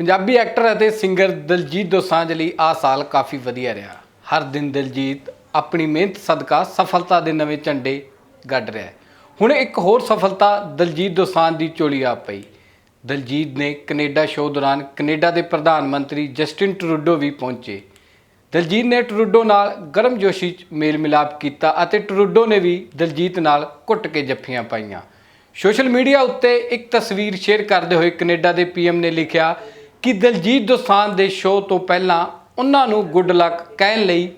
Punjabi actor ਅਤੇ singer Diljit Dosanjh ਲਈ ਆਹ ਸਾਲ ਕਾਫੀ ਵਧੀਆ ਰਿਹਾ। ਹਰ ਦਿਨ ਦਲਜੀਤ ਆਪਣੀ ਮਿਹਨਤ, ਸਦਕਾ, ਸਫਲਤਾ ਦੇ ਨਵੇਂ ਝੰਡੇ ਗੱਡ ਰਿਹਾ ਹੈ। ਹੁਣ ਇੱਕ ਹੋਰ ਸਫਲਤਾ ਦਲਜੀਤ ਦੋਸਾਂਝ ਦੀ ਚੋਲੀ ਆ ਪਈ। ਦਲਜੀਤ ਨੇ ਕੈਨੇਡਾ ਸ਼ੋਅ ਦੌਰਾਨ ਕੈਨੇਡਾ ਦੇ ਪ੍ਰਧਾਨ ਮੰਤਰੀ ਜਸਟਿਨ ਟਰੂਡੋ ਵੀ ਪਹੁੰਚੇ। ਦਲਜੀਤ ਨੇ ਟਰੂਡੋ ਨਾਲ ਗਰਮਜੋਸ਼ੀ 'ਚ ਮੇਲ ਮਿਲਾਪ ਕੀਤਾ ਅਤੇ ਟਰੂਡੋ ਨੇ ਵੀ ਦਲਜੀਤ ਨਾਲ ਘੁੱਟ ਕੇ ਜੱਫੀਆਂ ਪਾਈਆਂ। ਸੋਸ਼ਲ ਮੀਡੀਆ ਉੱਤੇ ਇੱਕ ਤਸਵੀਰ ਸ਼ੇਅਰ ਕਰਦੇ ਹੋਏ ਕੈਨੇਡਾ ਦੇ ਪੀਐਮ ਨੇ ਲਿਖਿਆ ਕਿ ਦਿਲਜੀਤ ਦੋਸਾਂਝ ਦੇ ਸ਼ੋਅ ਤੋਂ ਪਹਿਲਾਂ ਉਹਨਾਂ ਨੂੰ ਗੁੱਡ ਲੱਕ ਕਹਿਣ ਲਈ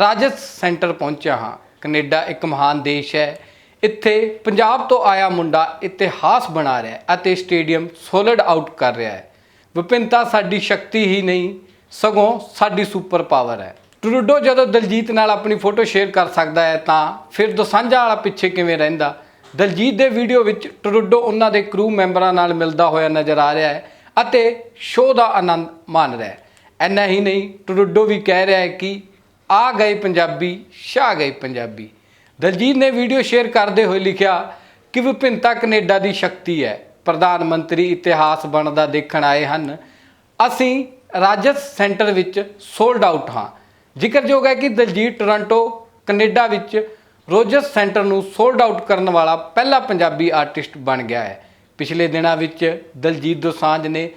ਰਾਜਸ ਸੈਂਟਰ ਪਹੁੰਚਿਆ ਹਾਂ। ਕੈਨੇਡਾ ਇੱਕ ਮਹਾਨ ਦੇਸ਼ ਹੈ। ਇੱਥੇ ਪੰਜਾਬ ਤੋਂ ਆਇਆ ਮੁੰਡਾ ਇਤਿਹਾਸ ਬਣਾ ਰਿਹਾ ਹੈ ਅਤੇ ਸਟੇਡੀਅਮ ਸੋਲਡ ਆਊਟ ਕਰ ਰਿਹਾ ਹੈ। ਵਿਭਿੰਨਤਾ ਸਾਡੀ ਸ਼ਕਤੀ ਹੀ ਨਹੀਂ, ਸਗੋਂ ਸਾਡੀ ਸੁਪਰ ਪਾਵਰ ਹੈ। ਟਰੂਡੋ ਜਦੋਂ ਦਲਜੀਤ ਨਾਲ ਆਪਣੀ ਫੋਟੋ ਸ਼ੇਅਰ ਕਰ ਸਕਦਾ ਹੈ ਤਾਂ ਫਿਰ ਦੋਸਾਂਝਾ ਵਾਲਾ ਪਿੱਛੇ ਕਿਵੇਂ ਰਹਿੰਦਾ? ਦਲਜੀਤ ਦੇ ਵੀਡੀਓ ਵਿੱਚ ਟਰੂਡੋ ਉਹਨਾਂ ਦੇ ਕਰੂ ਮੈਂਬਰਾਂ ਨਾਲ ਮਿਲਦਾ ਹੋਇਆ ਨਜ਼ਰ ਆ ਰਿਹਾ ਹੈ। ਅਤੇ ਸ਼ੋਅ ਦਾ ਆਨੰਦ ਮਾਣ ਰਿਹਾ ਹੈ। ਐਨਾ ਹੀ ਨਹੀਂ ਟਰੂਡੋ ਵੀ ਕਹਿ ਰਿਹਾ ਹੈ ਕਿ ਆ ਗਏ ਪੰਜਾਬੀ, ਛਾ ਗਏ ਪੰਜਾਬੀ। ਦਲਜੀਤ ਨੇ ਵੀਡੀਓ ਸ਼ੇਅਰ ਕਰਦੇ ਹੋਏ ਲਿਖਿਆ ਕਿ ਵਿਭਿੰਨਤਾ ਕੈਨੇਡਾ ਦੀ ਸ਼ਕਤੀ ਹੈ। ਪ੍ਰਧਾਨ ਮੰਤਰੀ ਇਤਿਹਾਸ ਬਣਦਾ ਦੇਖਣ ਆਏ ਹਨ। ਅਸੀਂ ਰਾਜਸ ਸੈਂਟਰ ਵਿੱਚ ਸੋਲਡ ਆਊਟ ਹਾਂ। ਜ਼ਿਕਰਯੋਗ ਹੈ ਕਿ ਦਲਜੀਤ ਟੋਰਾਂਟੋ, ਕੈਨੇਡਾ ਵਿੱਚ ਰੋਜਸ ਸੈਂਟਰ ਨੂੰ ਸੋਲਡ ਆਊਟ ਕਰਨ ਵਾਲਾ ਪਹਿਲਾ ਪੰਜਾਬੀ ਆਰਟਿਸਟ ਬਣ ਗਿਆ ਹੈ। ਪਿਛਲੇ ਦਿਨਾਂ ਵਿੱਚ ਦਲਜੀਤ ਦੋਸਾਂਝ ਨੇ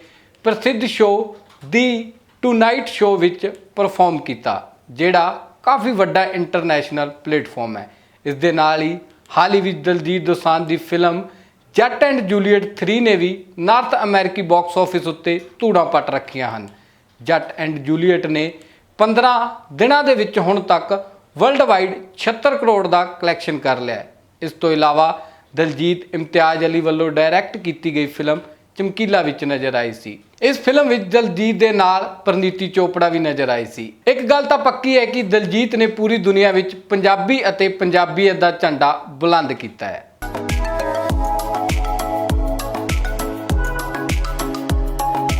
ਪ੍ਰਸਿੱਧ ਸ਼ੋਅ ਦੀ ਟੂਨਾਈਟ ਸ਼ੋਅ ਵਿੱਚ ਪਰਫਾਰਮ ਕੀਤਾ, ਜਿਹੜਾ ਕਾਫੀ ਵੱਡਾ ਇੰਟਰਨੈਸ਼ਨਲ ਪਲੇਟਫਾਰਮ ਹੈ। ਇਸ ਦੇ ਨਾਲ ਹੀ ਹਾਲ ਹੀ ਵਿੱਚ ਦਲਜੀਤ ਦੋਸਾਂਝ ਦੀ ਫਿਲਮ ਜੱਟ ਐਂਡ ਜੂਲੀਅਟ 3 ਨੇ ਵੀ ਨਾਰਥ ਅਮਰੀਕੀ ਬਾਕਸ ਆਫਿਸ ਉੱਤੇ ਧੂੜਾਂ ਪੱਟ ਰੱਖੀਆਂ ਹਨ। ਜੱਟ ਐਂਡ ਜੂਲੀਅਟ ਨੇ 15 ਦਿਨਾਂ ਦੇ ਵਿੱਚ ਹੁਣ ਤੱਕ ਵਰਲਡ ਵਾਈਡ 76 ਕਰੋੜ ਦਾ ਕਲੈਕਸ਼ਨ ਕਰ ਲਿਆ ਇਸ ਤੋਂ ਇਲਾਵਾ ਦਲਜੀਤ ਇਮਤਿਆਜ਼ ਅਲੀ ਵੱਲੋਂ ਡਾਇਰੈਕਟ ਕੀਤੀ ਗਈ ਫਿਲਮ ਚਮਕੀਲਾ ਵਿੱਚ ਨਜ਼ਰ ਆਈ ਸੀ। ਇਸ ਫਿਲਮ ਵਿੱਚ ਦਲਜੀਤ ਦੇ ਨਾਲ ਪ੍ਰਨੀਤੀ ਚੋਪੜਾ ਵੀ ਨਜ਼ਰ ਆਈ ਸੀ। ਇੱਕ ਗੱਲ ਤਾਂ ਪੱਕੀ ਹੈ ਕਿ ਦਲਜੀਤ ਨੇ ਪੂਰੀ ਦੁਨੀਆ ਵਿੱਚ ਪੰਜਾਬੀ ਅਤੇ ਪੰਜਾਬੀਅਤ ਦਾ ਝੰਡਾ ਬੁਲੰਦ ਕੀਤਾ ਹੈ।